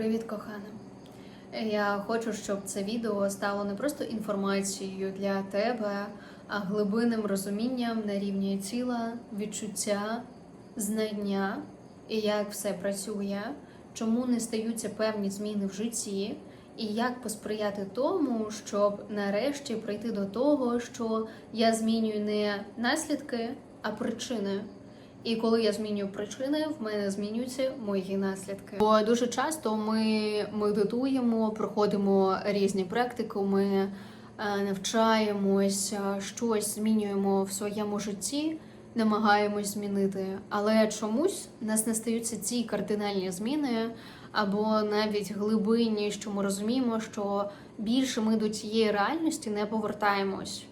Привіт, кохана. Я хочу, щоб це відео стало не просто інформацією для тебе, а глибинним розумінням на рівні тіла, відчуття, знання і як все працює, чому не стаються певні зміни в житті, і як посприяти тому, щоб нарешті прийти до того, що я змінюю не наслідки, а причини. І коли я змінюю причини, в мене змінюються мої наслідки. Бо дуже часто ми медитуємо, проходимо різні практикуми, е, навчаємось, е, щось змінюємо в своєму житті, намагаємось змінити. Але чомусь в нас не стаються ці кардинальні зміни, або навіть глибинні, що ми розуміємо, що більше ми до цієї реальності не повертаємось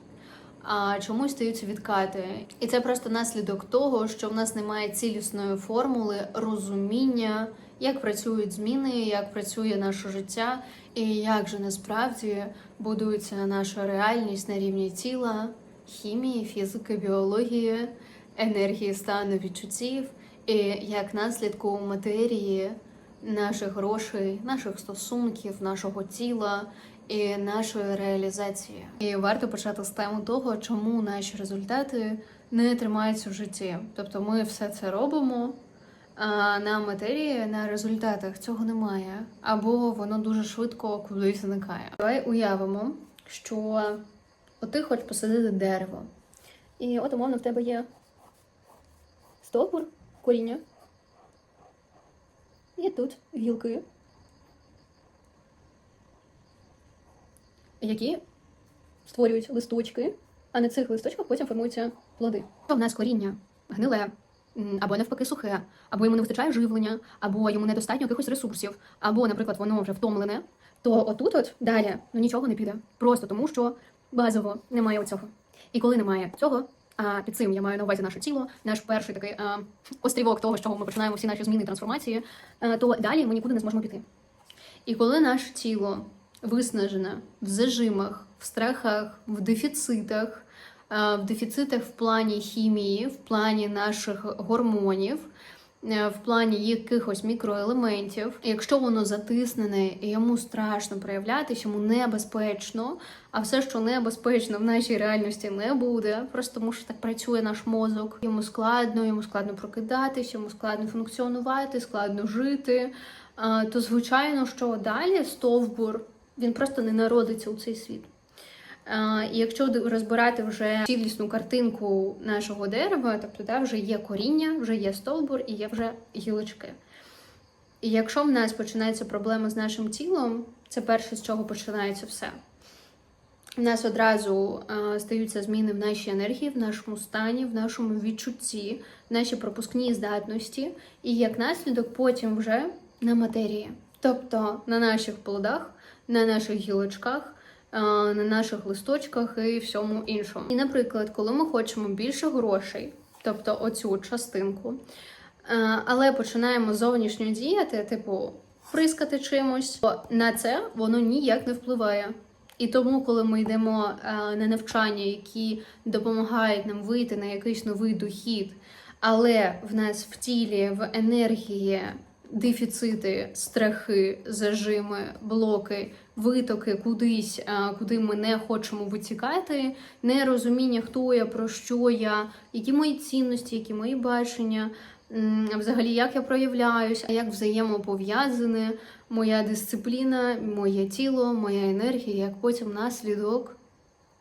чомусь стаються відкати. І це просто наслідок того, що в нас немає цілісної формули розуміння, як працюють зміни, як працює наше життя, і як же насправді будується наша реальність на рівні тіла, хімії, фізики, біології, енергії стану відчуттів, і як наслідку матерії. Наших грошей, наших стосунків, нашого тіла і нашої реалізації. І варто почати з теми того, чому наші результати не тримаються в житті. Тобто ми все це робимо, а на матерії, на результатах цього немає, або воно дуже швидко кудись зникає. Давай уявимо, що от ти хочеш посадити дерево, і от умовно в тебе є стовбур, коріння. Є тут гілки. Які створюють листочки, а на цих листочках потім формуються плоди. То в нас коріння гниле, або навпаки сухе, або йому не вистачає живлення, або йому недостатньо якихось ресурсів, або, наприклад, воно вже втомлене, то отут от далі ну, нічого не піде. Просто тому, що базово немає оцього. І коли немає цього, а під цим я маю на увазі наше тіло, наш перший такий а, острівок того, з чого ми починаємо всі наші зміни і трансформації, а, то далі ми нікуди не зможемо піти. І коли наше тіло виснажена в зажимах, в страхах, в дефіцитах, в дефіцитах в плані хімії, в плані наших гормонів, е, в плані якихось мікроелементів. Якщо воно затиснене йому страшно проявлятися, йому небезпечно, а все, що небезпечно в нашій реальності не буде, просто тому що так працює наш мозок. Йому складно, йому складно прокидатися, йому складно функціонувати, складно жити. То звичайно, що далі стовбур він просто не народиться у цей світ. І якщо розбирати вже цілісну картинку нашого дерева, тобто да, вже є коріння, вже є стовбур і є вже гілочки. І якщо в нас починається проблема з нашим тілом, це перше, з чого починається все. У нас одразу а, стаються зміни в нашій енергії, в нашому стані, в нашому відчутті, в нашій пропускній здатності, і як наслідок потім вже на матерії, тобто на наших плодах на наших гілочках, е, на наших листочках і всьому іншому. І, наприклад, коли ми хочемо більше грошей, тобто оцю частинку, е, але починаємо зовнішньо діяти, типу прискати чимось, то на це воно ніяк не впливає. І тому, коли ми йдемо е, на навчання, які допомагають нам вийти на якийсь новий дохід, але в нас в тілі, в енергії дефіцити, страхи, зажими, блоки, витоки кудись, куди ми не хочемо витікати, нерозуміння, хто я, про що я, які мої цінності, які мої бачення, взагалі, як я проявляюсь, а як взаємопов'язане моя дисципліна, моє тіло, моя енергія, як потім наслідок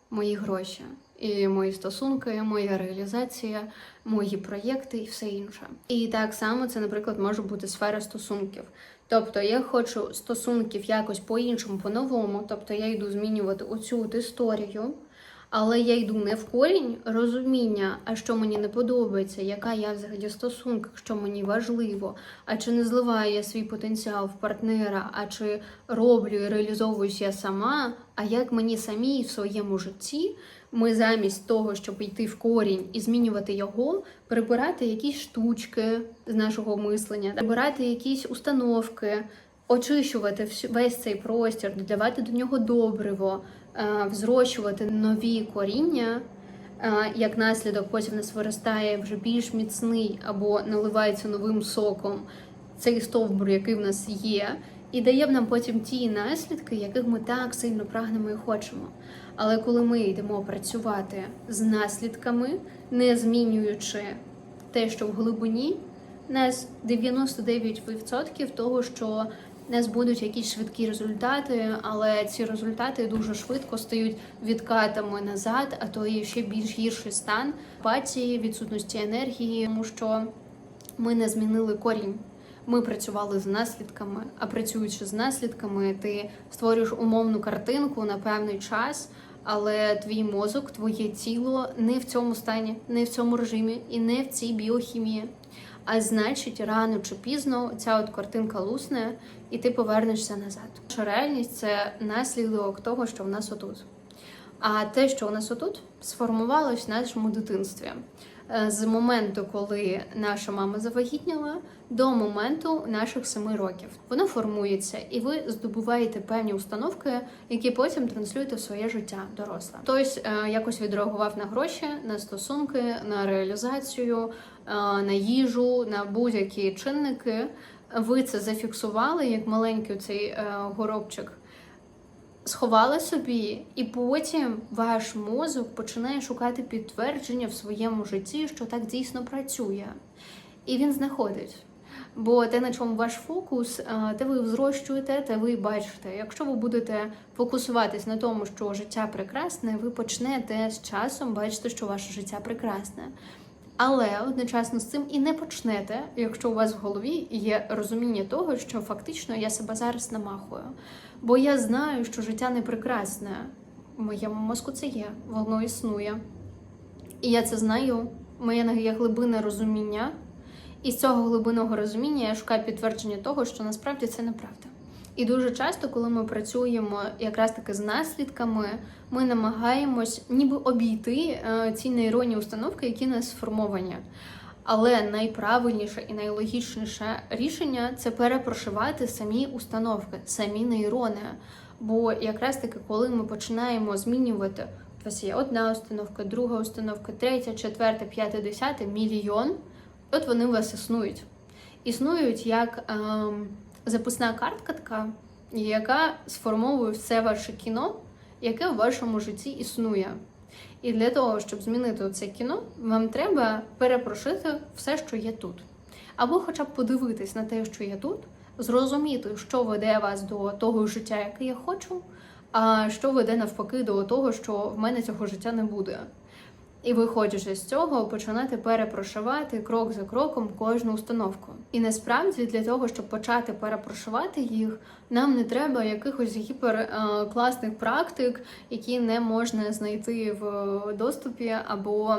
мої гроші і мої стосунки, моя реалізація, мої проєкти і все інше. І так само це, наприклад, може бути сфера стосунків. Тобто я хочу стосунків якось по-іншому, по-новому, тобто я йду змінювати оцю от історію. Але я йду не в корінь розуміння, а що мені не подобається, яка я взагалі стосунках, що мені важливо, а чи не зливаю я свій потенціал в партнера, а чи роблю і реалізовуюсь я сама, а як мені самій в своєму житті ми замість того, щоб йти в корінь і змінювати його, прибирати якісь штучки з нашого мислення, прибирати якісь установки, очищувати весь цей простір, додавати до нього добриво, е, взрощувати нові коріння. Е, як наслідок, потім нас виростає вже більш міцний або наливається новим соком цей стовбур, який в нас є, і дає нам потім ті наслідки, яких ми так сильно прагнемо і хочемо. Але коли ми йдемо працювати з наслідками, не змінюючи те, що в глибині, нас 99% того, що нас будуть якісь швидкі результати, але ці результати дуже швидко стають відкатами назад, а то і ще більш гірший стан патії, відсутності енергії, тому що ми не змінили корінь. Ми працювали з наслідками, а працюючи з наслідками, ти створюєш умовну картинку на певний час, але твій мозок, твоє тіло не в цьому стані, не в цьому режимі і не в цій біохімії. А значить, рано чи пізно ця от картинка лусне, і ти повернешся назад. Наша реальність це наслідок того, що в нас отут. А те, що у нас отут, сформувалось в нашому дитинстві з моменту, коли наша мама завагітніла, до моменту наших семи років. Воно формується, і ви здобуваєте певні установки, які потім транслюєте в своє життя доросле. Хтось е, якось відреагував на гроші, на стосунки, на реалізацію, е, на їжу, на будь-які чинники. Ви це зафіксували як маленький цей е, горобчик сховали собі, і потім ваш мозок починає шукати підтвердження в своєму житті, що так дійсно працює. І він знаходить. Бо те, на чому ваш фокус, е, те ви взрощуєте, те ви бачите. Якщо ви будете фокусуватись на тому, що життя прекрасне, ви почнете з часом бачити, що ваше життя прекрасне. Але одночасно з цим і не почнете, якщо у вас в голові є розуміння того, що фактично я себе зараз намахую. Бо я знаю, що життя не прекрасне. В моєму мозку це є, воно існує. І я це знаю. Моє є глибинне розуміння. І з цього глибинного розуміння я шукаю підтвердження того, що насправді це неправда. І дуже часто, коли ми працюємо якраз таки з наслідками, ми намагаємось ніби обійти е, ці нейронні установки, які нас сформовані. Але найправильніше і найлогічніше рішення це перепрошивати самі установки, самі нейрони. Бо якраз таки, коли ми починаємо змінювати, у вас є одна установка, друга установка, третя, четверта, п'ята, десята, мільйон, от вони у вас існують. Існують як ем, записна картка така, яка сформовує все ваше кіно, яке в вашому житті існує. І для того, щоб змінити це кіно, вам треба перепрошити все, що є тут. Або хоча б подивитись на те, що є тут, зрозуміти, що веде вас до того життя, яке я хочу, а що веде навпаки до того, що в мене цього життя не буде. І виходячи з цього, починати перепрошивати крок за кроком кожну установку. І насправді для того, щоб почати перепрошивати їх, нам не треба якихось гіперкласних практик, які не можна знайти в доступі, або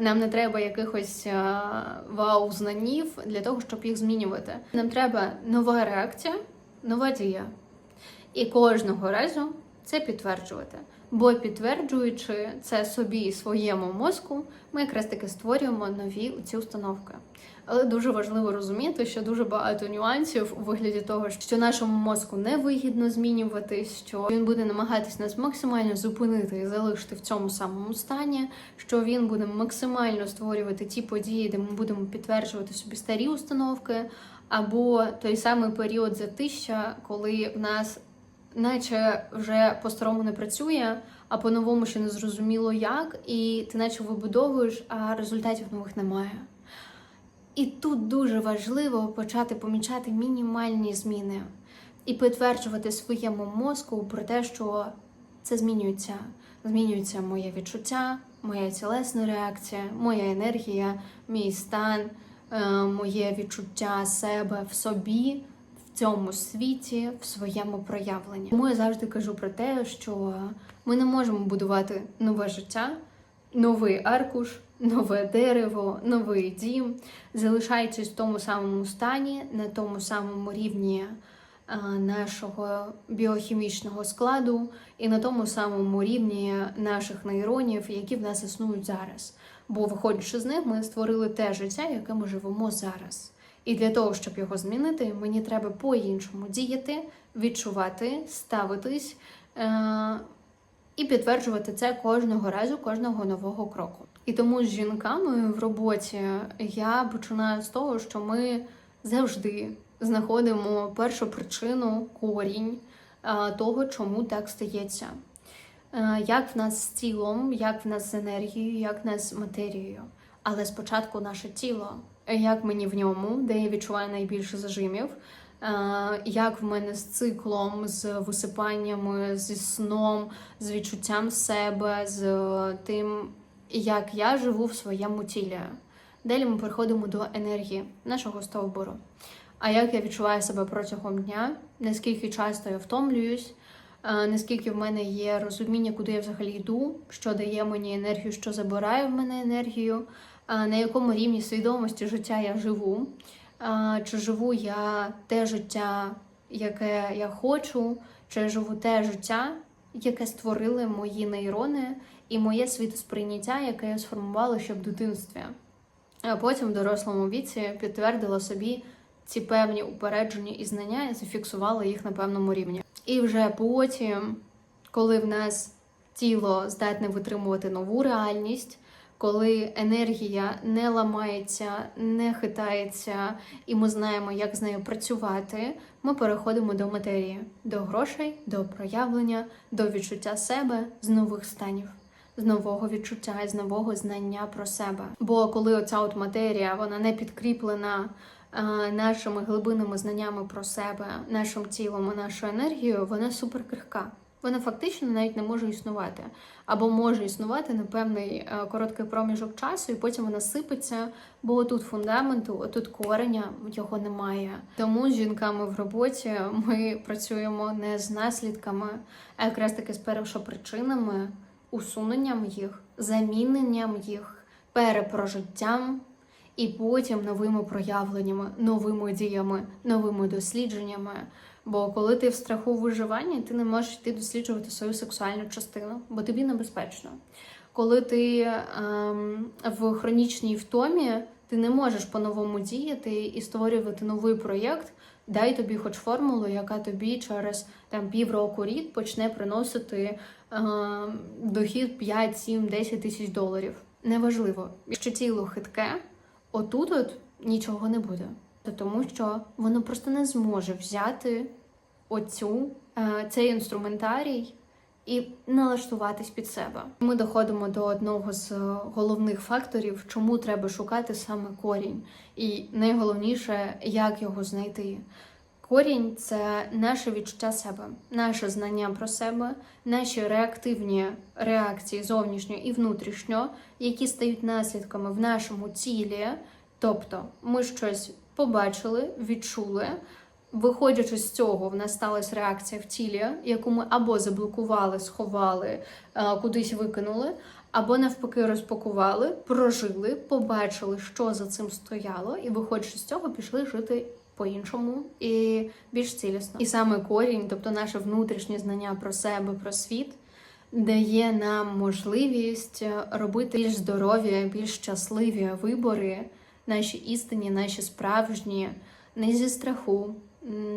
нам не треба якихось вау-знанів для того, щоб їх змінювати. Нам треба нова реакція, нова дія. І кожного разу це підтверджувати. Бо підтверджуючи це собі і своєму мозку, ми якраз таки створюємо нові ці установки. Але дуже важливо розуміти, що дуже багато нюансів у вигляді того, що нашому мозку не вигідно змінюватись, що він буде намагатись нас максимально зупинити і залишити в цьому самому стані, що він буде максимально створювати ті події, де ми будемо підтверджувати собі старі установки, або той самий період затища, коли в нас наче вже по-старому не працює, а по-новому ще не зрозуміло як, і ти наче вибудовуєш, а результатів нових немає. І тут дуже важливо почати помічати мінімальні зміни і підтверджувати своєму мозку про те, що це змінюється. Змінюється моє відчуття, моя тілесна реакція, моя енергія, мій стан, е, моє відчуття себе в собі цьому світі в своєму проявленні. Тому я завжди кажу про те, що ми не можемо будувати нове життя, новий аркуш, нове дерево, новий дім, залишаючись в тому самому стані, на тому самому рівні. Нашого біохімічного складу і на тому самому рівні наших нейронів, які в нас існують зараз. Бо, виходячи з них, ми створили те життя, яке ми живемо зараз. І для того, щоб його змінити, мені треба по-іншому діяти, відчувати, ставитись е- і підтверджувати це кожного разу, кожного нового кроку. І тому з жінками в роботі я починаю з того, що ми завжди знаходимо першу причину, корінь е, того, чому так стається. Е, Як в нас з тілом, як в нас з енергією, як в нас з матерією. Але спочатку наше тіло, як мені в ньому, де я відчуваю найбільше зажимів, е, як в мене з циклом, з висипаннями, зі сном, з відчуттям себе, з тим, як я живу в своєму тілі. Далі ми переходимо до енергії нашого стовбуру. А як я відчуваю себе протягом дня, наскільки часто я втомлююсь, е, наскільки в мене є розуміння, куди я взагалі йду, що дає мені енергію, що забирає в мене енергію, на якому рівні свідомості життя я живу, чи живу я те життя, яке я хочу, чи живу те життя, яке створили мої нейрони і моє світосприйняття, яке я сформувала ще в дитинстві. А потім в дорослому віці підтвердила собі ці певні упередження і знання і зафіксувала їх на певному рівні. І вже потім, коли в нас тіло здатне витримувати нову реальність, коли енергія не ламається, не хитається, і ми знаємо, як з нею працювати, ми переходимо до матерії, до грошей, до проявлення, до відчуття себе з нових станів з нового відчуття і з нового знання про себе. Бо коли оця от матерія вона не підкріплена е, нашими глибинними знаннями про себе, нашим тілом і нашою енергією, вона супер крихка. Вона фактично навіть не може існувати, або може існувати на певний е, короткий проміжок часу, і потім вона сипеться, бо отут фундаменту, отут кореня його немає. Тому з жінками в роботі ми працюємо не з наслідками, а якраз таки з першопричинами усуненням їх, заміненням їх, перепрожиттям і потім новими проявленнями, новими діями, новими дослідженнями. Бо коли ти в страху виживання, ти не можеш йти досліджувати свою сексуальну частину, бо тобі небезпечно. Коли ти ем, в хронічній втомі, ти не можеш по-новому діяти і створювати новий проєкт, дай тобі хоч формулу, яка тобі через там півроку рік почне приносити е, дохід 5, 7, 10 тисяч доларів. Неважливо, якщо тіло хитке, отут от нічого не буде. Тому що воно просто не зможе взяти оцю, е, цей інструментарій і налаштуватись під себе. Ми доходимо до одного з головних факторів, чому треба шукати саме корінь, і найголовніше, як його знайти. Корінь це наше відчуття себе, наше знання про себе, наші реактивні реакції зовнішньо і внутрішньо, які стають наслідками в нашому тілі. Тобто ми щось побачили, відчули. Виходячи з цього, в нас сталася реакція в тілі, яку ми або заблокували, сховали, е, кудись викинули, або навпаки розпакували, прожили, побачили, що за цим стояло, і, виходячи з цього, пішли жити по-іншому і більш цілісно. І саме корінь, тобто наше внутрішнє знання про себе, про світ, дає нам можливість робити більш здорові, більш щасливі вибори, наші істинні, наші справжні, не зі страху,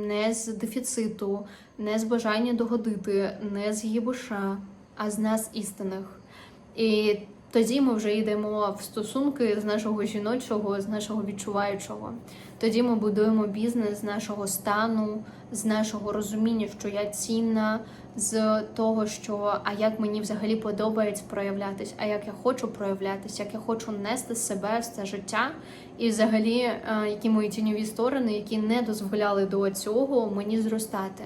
не з дефіциту, не з бажання догодити, не з гібуша, а з нас істинних. І тоді ми вже йдемо в стосунки з нашого жіночого, з нашого відчуваючого. Тоді ми будуємо бізнес з нашого стану, з нашого розуміння, що я цінна, з того, що а як мені взагалі подобається проявлятись, а як я хочу проявлятись, як я хочу нести себе в це життя, і взагалі, е, які мої тіньові сторони, які не дозволяли до цього мені зростати.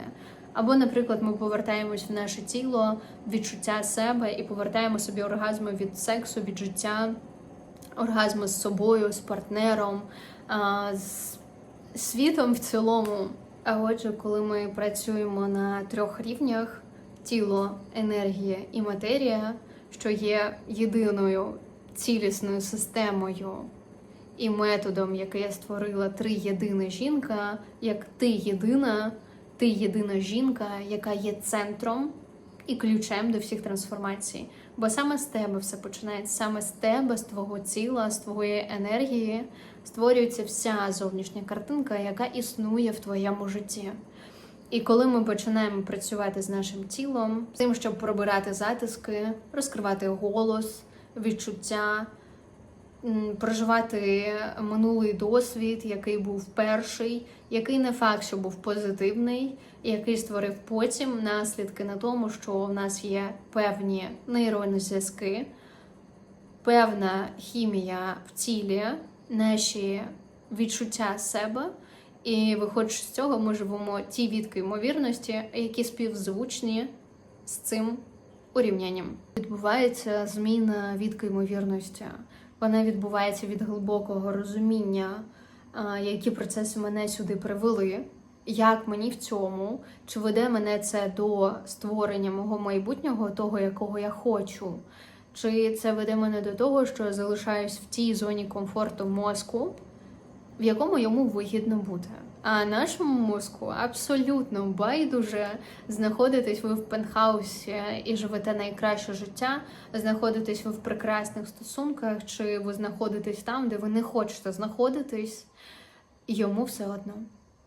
Або, наприклад, ми повертаємось в наше тіло, відчуття себе і повертаємо собі оргазми від сексу, від життя, оргазми з собою, з партнером, з світом в цілому. А отже, коли ми працюємо на трьох рівнях: тіло, енергія і матерія, що є єдиною цілісною системою і методом, який я створила три єдина жінка, як ти єдина ти єдина жінка, яка є центром і ключем до всіх трансформацій. Бо саме з тебе все починається, саме з тебе, з твого тіла, з твоєї енергії створюється вся зовнішня картинка, яка існує в твоєму житті. І коли ми починаємо працювати з нашим тілом, з тим, щоб пробирати затиски, розкривати голос, відчуття, проживати минулий досвід, який був перший, який не факт, що був позитивний, який створив потім наслідки на тому, що в нас є певні нейронні зв'язки, певна хімія в тілі, наші відчуття себе. І виходячи з цього, ми живемо ті відки ймовірності, які співзвучні з цим урівнянням. Відбувається зміна відки ймовірності. Вона відбувається від глибокого розуміння, які процеси мене сюди привели, як мені в цьому, чи веде мене це до створення мого майбутнього, того, якого я хочу. Чи це веде мене до того, що я залишаюсь в тій зоні комфорту мозку, в якому йому вигідно бути. А нашому мозку абсолютно байдуже знаходитесь ви в пентхаусі і живете найкраще життя, знаходитесь ви в прекрасних стосунках, чи ви знаходитесь там, де ви не хочете знаходитись, йому все одно.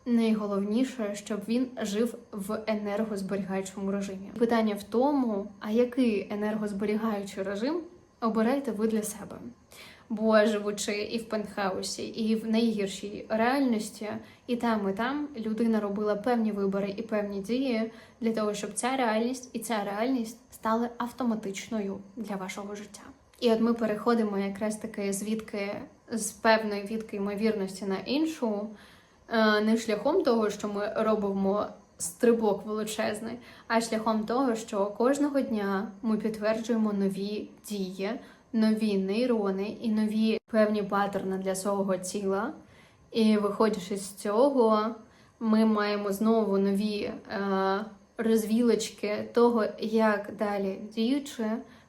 Найголовніше, щоб він жив в енергозберігаючому режимі. Питання в тому, а який енергозберігаючий режим обираєте ви для себе? Бо живучи і в пентхаусі, і в найгіршій реальності, і там, і там людина робила певні вибори і певні дії для того, щоб ця реальність і ця реальність стали автоматичною для вашого життя. І от ми переходимо якраз таки звідки з певної відки ймовірності на іншу, е, не шляхом того, що ми робимо стрибок величезний, а шляхом того, що кожного дня ми підтверджуємо нові дії нові нейрони і нові певні паттерни для свого тіла. І виходячи з цього, ми маємо знову нові е, розвілочки того, як далі діючи,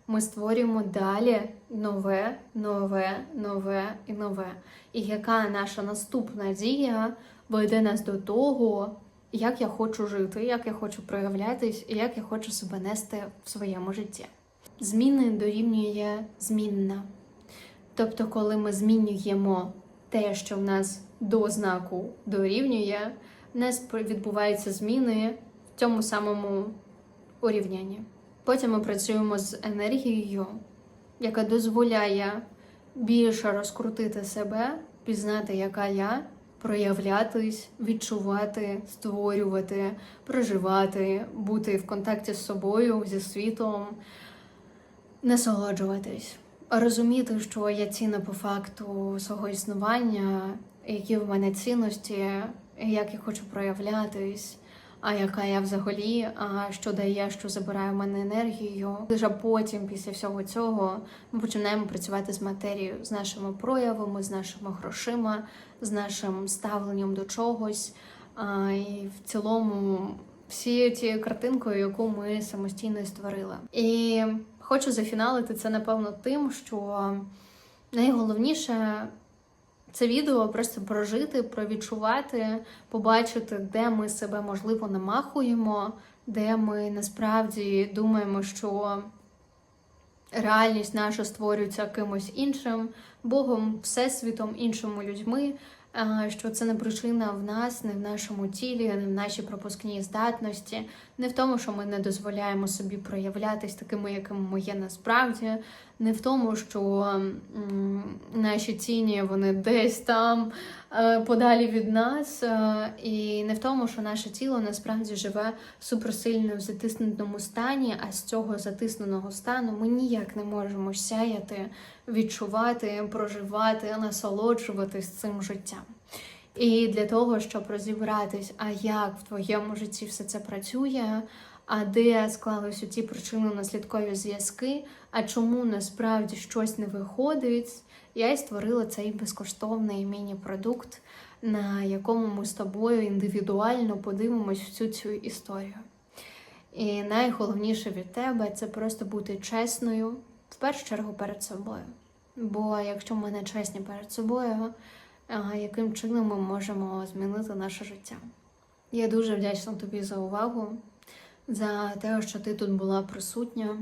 ми створюємо далі нове, нове, нове і нове. І яка наша наступна дія веде нас до того, як я хочу жити, як я хочу проявлятись, і як я хочу себе нести в своєму житті. Зміни дорівнює змінна. Тобто, коли ми змінюємо те, що в нас до знаку дорівнює, в нас відбуваються зміни в цьому самому урівнянні. Потім ми працюємо з енергією, яка дозволяє більше розкрутити себе, пізнати, яка я, проявлятись, відчувати, створювати, проживати, бути в контакті з собою, зі світом насолоджуватись, розуміти, що я цінна по факту свого існування, які в мене цінності, як я хочу проявлятись, а яка я взагалі, а що дає, що забирає в мене енергію. Лише потім, після всього цього, ми починаємо працювати з матерією, з нашими проявами, з нашими грошима, з нашим ставленням до чогось. А, І в цілому всією тією картинкою, яку ми самостійно створили. І хочу зафіналити це, напевно, тим, що найголовніше це відео просто прожити, провідчувати, побачити, де ми себе можливо намахуємо, де ми насправді думаємо, що реальність наша створюється кимось іншим, Богом, всесвітом, іншими людьми. Що це не причина в нас, не в нашому тілі, не в нашій пропускній здатності, не в тому, що ми не дозволяємо собі проявлятись такими, якими ми є насправді, не в тому, що наші тіні вони десь там е, подалі від нас, е, і не в тому, що наше тіло насправді живе суперсильно в затиснутому стані, а з цього затисненого стану ми ніяк не можемо сяяти, відчувати, проживати, насолоджуватись цим життям. І для того, щоб розібратись, а як в твоєму житті все це працює, а де склалися ці причинно-наслідкові зв'язки, а чому насправді щось не виходить, я й створила цей безкоштовний міні-продукт, на якому ми з тобою індивідуально подивимось всю цю історію. І найголовніше від тебе це просто бути чесною, в першу чергу перед собою. Бо якщо ми не чесні перед собою, яким чином ми можемо змінити наше життя? Я дуже вдячна тобі за увагу, за те, що ти тут була присутня.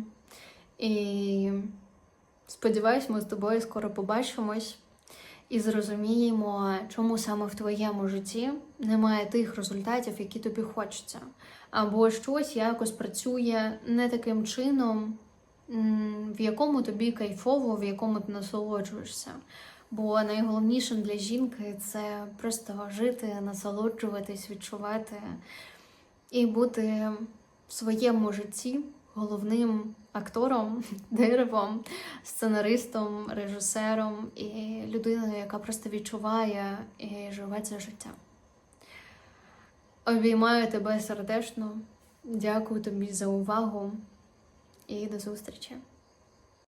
І сподіваюсь, ми з тобою скоро побачимось і зрозуміємо, чому саме в твоєму житті немає тих результатів, які тобі хочеться. Або щось якось працює не таким чином, в якому тобі кайфово, в якому ти насолоджуєшся. Бо найголовнішим для жінки це просто жити, насолоджуватись, відчувати і бути в своєму житті головним актором, деревом, сценаристом, режисером і людиною, яка просто відчуває і живе це життя. Обіймаю тебе сердечно. Дякую тобі за увагу і до зустрічі.